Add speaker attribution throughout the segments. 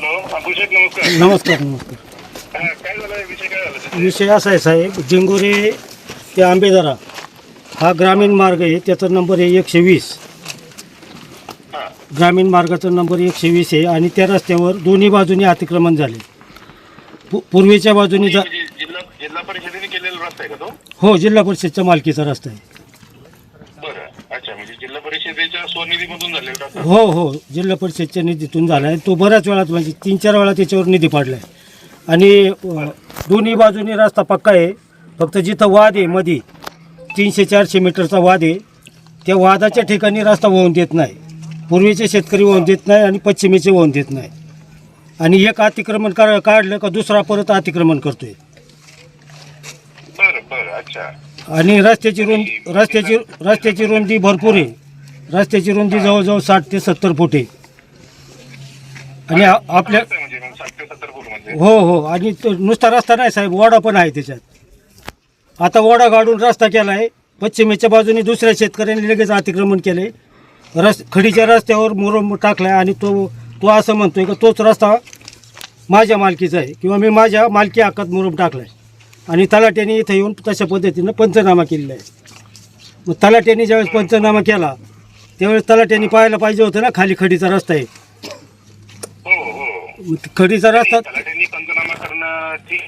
Speaker 1: Hello अभिषेक नमस्कार.
Speaker 2: नमस्कार नमस्कार.
Speaker 1: हा, काय झालं विषय काय झाला तिथे?
Speaker 2: विषय असा आहे साहेब जिंगोरे ते आंबेदरा हा ग्रामीण मार्ग आहे त्याचा नंबर आहे एकशे वीस.
Speaker 1: हा.
Speaker 2: ग्रामीण मार्गाचा नंबर एकशे वीस आहे आणि त्या रस्त्यावर दोन्ही बाजूनी अतिक्रमण झाले. पू- पूर्वेच्या बाजूनी जा
Speaker 1: म्हणजे जिल्हा जिल्हा परिषदेने केलेला रस्ता आहे का तो?
Speaker 2: हो जिल्हा परिषदच्या मालकीचा रस्ता आहे
Speaker 1: बरं अच्छा म्हणजे जिल्हा
Speaker 2: हो हो. जिल्हा परिषदच्या निधीतून झाला आहे. तो बऱ्याच वेळात म्हणजे तीन चार वेळा त्याच्यावर निधी पाडला आहे आणि अ, दोन्ही बाजूनी रस्ता पक्का आहे. फक्त जिथं वाद आहे मधी तीनशे चारशे मीटरचा वाद आहे त्या वादाच्या ठिकाणी रस्ता वाहून देत नाही. पूर्वीचे शेतकरी वाहून देत नाही आणि पश्चिमेचे वाहून देत नाही. आणि एक अतिक्रमण का काढलं का दुसरा परत अतिक्रमण करतोय.
Speaker 1: बरं बरं. अच्छा.
Speaker 2: आणि रस्त्याची रुंदी रस्त्याची रस्त्याची रुंदी भरपूर आहे. रस्त्याची रुंदी जवळजवळ साठ ते सत्तर फूट आहे. आणि आ- आपल्या
Speaker 1: म्हणजे मग साठ ते सत्तर फूट म्हणजे?
Speaker 2: हो हो. आणि तो नुसता रस्ता नाही साहेब ओढा पण आहे त्याच्यात. आता ओढा गाडून रस्ता केला आहे पश्चिमेच्या बाजूने दुसऱ्या शेतकऱ्यांनी लगेच अतिक्रमण केले रस खडीच्या रस्त्यावर मुरम टाकला आणि तो तो असं म्हणतोय का तोच रस्ता माझ्या मालकीचा आहे किंवा मी माझ्या मालकी हक्कात मुरम टाकला आहे आणि तलाट्याने इथं येऊन तशा पद्धतीनं पंचनामा केलेला आहे. मग तलाट्याने ज्यावेळेस पंचनामा केला त्यावेळेस तलाट्याने पाहायला पाहिजे होतं ना खाली खडीचा रस्ता आहे.
Speaker 1: हो हो.
Speaker 2: खडीचा रस्ता
Speaker 1: पंचनामा करणं ठीक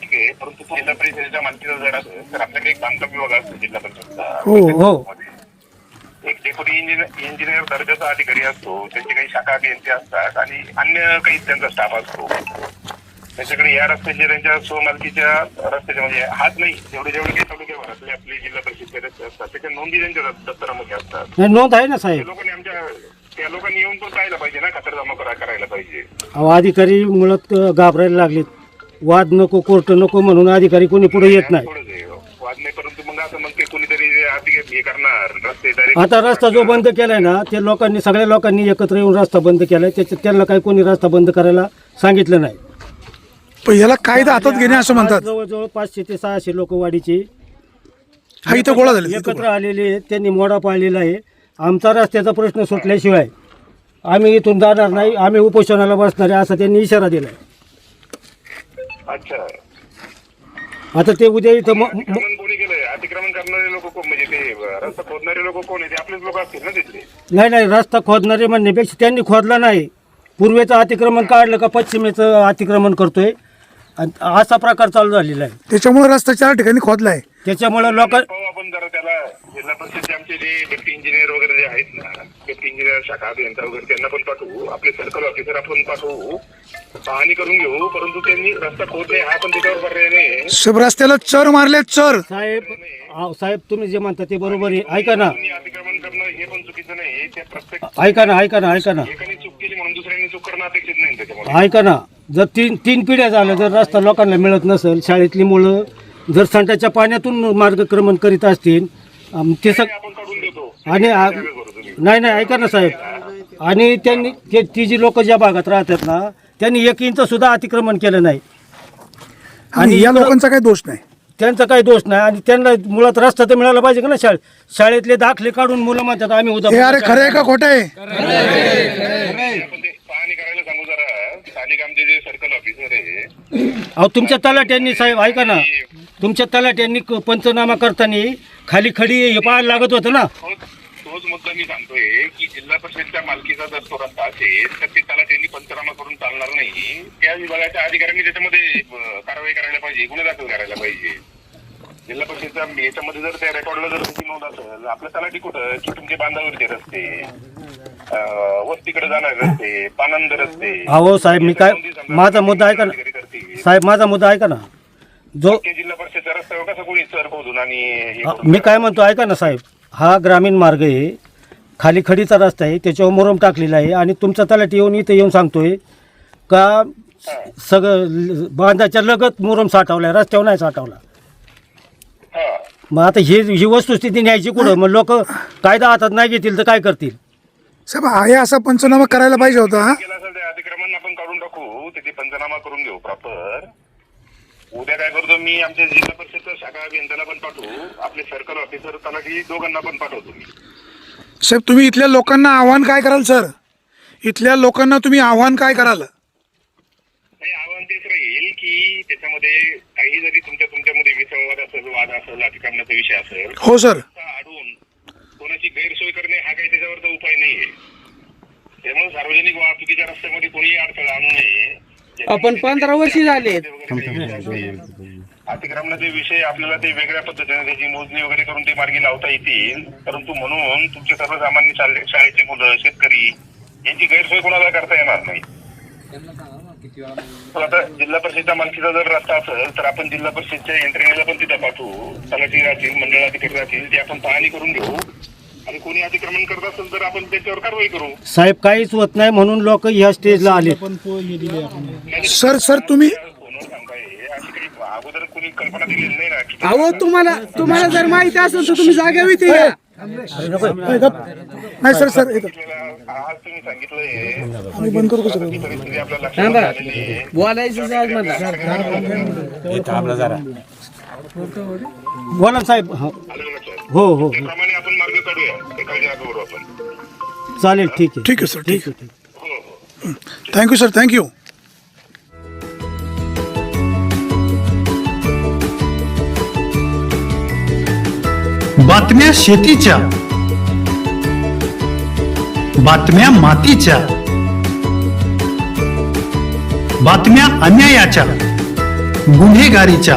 Speaker 1: ठीक आहे परंतु तो जिल्हा परिषदेच्या मालकीचा जर असेल तर आपल्याकडे एक बांधकाम विभाग असतो जिल्हा परिषदचा.
Speaker 2: हो हो.
Speaker 1: एक डेप्युटी इंजिनियर इंजिनियर दर्जाचा अधिकारी असतो त्यांचे काही शाखा अभियंते असतात आणि अन्य काही त्यांचा स्टाफ असतो. त्याच्याकडे या रस्त्याचे त्यांच्या स्वमालकीच्या रस्त्याचे म्हणजे हाच नाही जेवढे जेवढे काही तालुक्याभरातले आपले जिल्हा परिषदचे रस्ते असतात त्याच्या नोंदी त्यांच्या दप्तरामध्ये असतात.
Speaker 2: नाही नोंद आहे ना साहेब?
Speaker 1: लोकांनी आमच्या त्या लोकांनी येऊन पण पाहायला पाहिजे ना खातरजमा करा करायला पाहिजे.
Speaker 2: अहो अधिकारी मुळात अ, घाबरायला लागलेत. वाद नको कोर्ट नको म्हणून अधिकारी कोणी पुढे येत नाही.
Speaker 1: वाद परंतु मग असं हे करणार. रस्ते direct-
Speaker 2: आता रस्ता जो बंद केलाय ना ते लोकांनी सगळ्या लोकांनी एकत्र येऊन रस्ता बंद केलाय. त्याच्यात त्यांना काही कोणी रस्ता बंद करायला सांगितलं नाही.
Speaker 3: पण याला कायदा हातात घेणे असं म्हणतात.
Speaker 2: जवळजवळ पाचशे ते सहाशे लोक वाडीचे
Speaker 3: हा इथं गोळा झाले
Speaker 2: एकत्र आलेले आहेत त्यांनी मोडा पाळलेला आहे. आमचा रस्त्याचा प्रश्न सुटल्याशिवाय आम्ही इथून जाणार नाही आम्ही उपोषणाला बसणार आहे असा त्यांनी इशारा दिलाय.
Speaker 1: अच्छा.
Speaker 2: आता ते उद्या इथं म- म-
Speaker 1: अतिक्रमण कोणी केलंय? अतिक्रमण करणारे लोक कोण? म्हणजे ते रस्ता खोदणारे लोक कोण आहे ते आपलेच लोक असतील ना तिथले?
Speaker 2: नाही नाही रस्ता खोदणारे म्हणण्यापेक्षा त्यांनी खोदला नाही. पूर्वेचं अतिक्रमण काढलं का पश्चिमेचं अतिक्रमण करतोय? आणि असा प्रकार चालू झालेला आहे.
Speaker 3: त्याच्यामुळे रस्ता चार ठिकाणी खोदलाय.
Speaker 2: त्याच्यामुळे लोक
Speaker 1: पाहू आपण जरा त्याला जिल्हा परिषदचे आमचे जे डेप्टी इंजिनियर वगैरे जे आहेत ना डेप्टी इंजिनियर शाखा अभियंता वगैरे त्यांना पण पाठवू. आपले सर्कल ऑफिसर आपण पाठवू. पाहणी करून घेऊ परंतु त्यांनी रस्ता खोदणे हा पण त्याच्यावर पर्याय नाही
Speaker 3: सब रस्त्याला चर मारले चर.
Speaker 2: साहेब अहो, साहेब तुम्ही जे म्हणता ते बरोबर आहे. ऐका ना.
Speaker 1: कोणी अतिक्रमण करणं हे पण चुकीचं नाही प्रत्येक
Speaker 2: ऐका ना ऐका ना ऐका ना.
Speaker 1: एकाने चूक केली म्हणून दुसऱ्याने चूक करणं अपेक्षित नाही
Speaker 2: ऐका ना. जर तीन तीन पिढ्या झाल्या जर रस्ता लोकांना मिळत नसेल शाळेतली मुलं जर संटाच्या पाण्यातून मार्गक्रमण करीत असतील अम, ते सग आणि आ- नाही नाही ऐका ना साहेब. आणि त्यांनी ते ती जी लोक ज्या भागात राहतात ना त्यांनी एक इंच सुद्धा अतिक्रमण केलं नाही.
Speaker 3: आणि या लोकांचा काही दोष नाही.
Speaker 2: त्यांचा काही दोष नाही. आणि त्यांना मुळात रस्ता तर मिळाला पाहिजे का ना शाळेत? शाळेतले दाखले काढून मुलं म्हणतात आम्ही
Speaker 3: हे अरे
Speaker 2: उद्या
Speaker 3: खरं आहे का खोटं आहे?
Speaker 1: स्थानिक आमचे जे सर्कल ऑफिसर आहे
Speaker 2: अहो तुमच्या तलाट्यांनी साहेब ऐका ना. तुमच्या तलाट्यांनी क- पंचनामा करताना खाली खडी हे पाहायला लागत होतं ना.
Speaker 1: तोच तोच मुद्दा मी सांगतोय की जिल्हा परिषदच्या मालकीचा जर तो रस्ता असेल तर ते त्याला त्यांनी पंचनामा करून चालणार नाही. त्या विभागाच्या अधिकाऱ्यांनी त्याच्यामध्ये अं, कारवाई करायला पाहिजे गुन्हे दाखल करायला पाहिजे. जिल्हा परिषदच्या याच्यामध्ये जर त्या रेकॉर्डला जर नोंद असेल आपलं तलाठी कुठं? की तुमचे बांधावरचे रस्ते. अं, वस्तीकडे जाणारे रस्ते पानंद रस्ते.
Speaker 2: अहो साहेब मी काय माझा मुद्दा ऐका ना. साहेब माझा मुद्दा ऐका ना. जो
Speaker 1: जिल्हा परिषदच्या रस्त्यावर कसं कोणी सर खोदून आणि हे करून
Speaker 2: मी काय म्हणतो ऐका ना साहेब. हा ग्रामीण मार्ग आहे. खाली खडीचा रस्ता आहे. त्याच्यावर मुरम टाकलेला आहे. आणि तुमचा तलाठी येऊन इथे येऊन सांगतोय का सगळं ल- बांधाच्या लगत मुरम साठवलाय रस्त्यावर नाही साठवला.
Speaker 1: हा.
Speaker 2: मग आता ही ही वस्तुस्थिती न्यायची कुठं? मग लोक कायदा हातात नाही घेतील तर काय करतील?
Speaker 3: साहेब आहे असा पंचनामा करायला पाहिजे होता हा?
Speaker 1: केलं असेल ते अतिक्रमण आपण काढून टाकू. त्याची पंचनामा करून घेऊ प्रॉपर उद्या काय करतो मी आमच्या जिल्हा परिषदच्या शाखा अभियंत्याला पण पाठवू. आपले सर्कल ऑफिसर तलाठी दोघांना पण पाठवतो मी.
Speaker 3: साहेब तुम्ही इथल्या लोकांना आव्हान काय कराल सर? इथल्या लोकांना तुम्ही आव्हान काय कराल?
Speaker 1: की त्याच्यामध्ये काही जरी तुमच्या तुमच्यामध्ये विसंवाद असेल वाद असेल अतिक्रमणाचा विषय असेल
Speaker 3: हो सर
Speaker 1: रस्ता अडवून कोणाची गैरसोय करणे काही त्याच्यावरचा उपाय नाहीये. त्यामुळे सार्वजनिक वाहतुकीच्या रस्त्यामध्ये कोणीही अडथळा आणू नये.
Speaker 4: आपण 15 वर्षी झालेत.
Speaker 1: अतिक्रमणाचे विषय आपल्याला ते वेगळ्या पद्धतीने त्याची मोजणी वगैरे करून ते मार्गी लावता येतील. परंतु म्हणून तुमचे सर्वसामान्य शाळे- शाळेचे मुलं शेतकरी यांची गैरसोय कोणाला करता येणार नाही. आता जिल्हा परिषदच्या मालकीचा जर रस्ता असेल तर आपण जिल्हा परिषदच्या यंत्रणेला पण तिथं पाठवू. तलाठी राहतील मंडळ अधिकारी राहतील ते आपण पाहणी करून घेऊ. आणि कोणी अतिक्रमण करत असेल तर आपण त्याच्यावर कारवाई करू.
Speaker 2: साहेब काहीच होत नाही म्हणून लोक ह्या स्टेजला आले
Speaker 3: सर सर तुम्ही
Speaker 1: फोनवर सांगताय अशी काही अगोदर कोणी कल्पना दिलेली नाही ना. की
Speaker 4: अहो तुम्हाला तुम्हाला जर माहिती असेल तर तुम्ही जागा इथे या.
Speaker 3: नाही सर सर एक
Speaker 1: आपल्याला आज तुम्ही सांगितलंय.
Speaker 3: आम्ही बंद करू का सगळं
Speaker 1: ही परिस्थिती आपल्या
Speaker 4: थांबा.
Speaker 1: लक्षात आलेली आहे.
Speaker 4: बोलायचं आज मला
Speaker 2: बोला साहेब. हो? हो हो.
Speaker 1: त्याप्रमाणे करू आपण.
Speaker 2: चालेल ठीक आहे.
Speaker 3: ठीक आहे सर ठीक
Speaker 2: ठीक आहे ठीक आहे.
Speaker 1: हो हो.
Speaker 3: थँक्यू सर थँक्यू
Speaker 5: बातम्या शेतीच्या. बातम्या मातीच्या. बातम्या अन्यायाच्या. गुन्हेगारीच्या.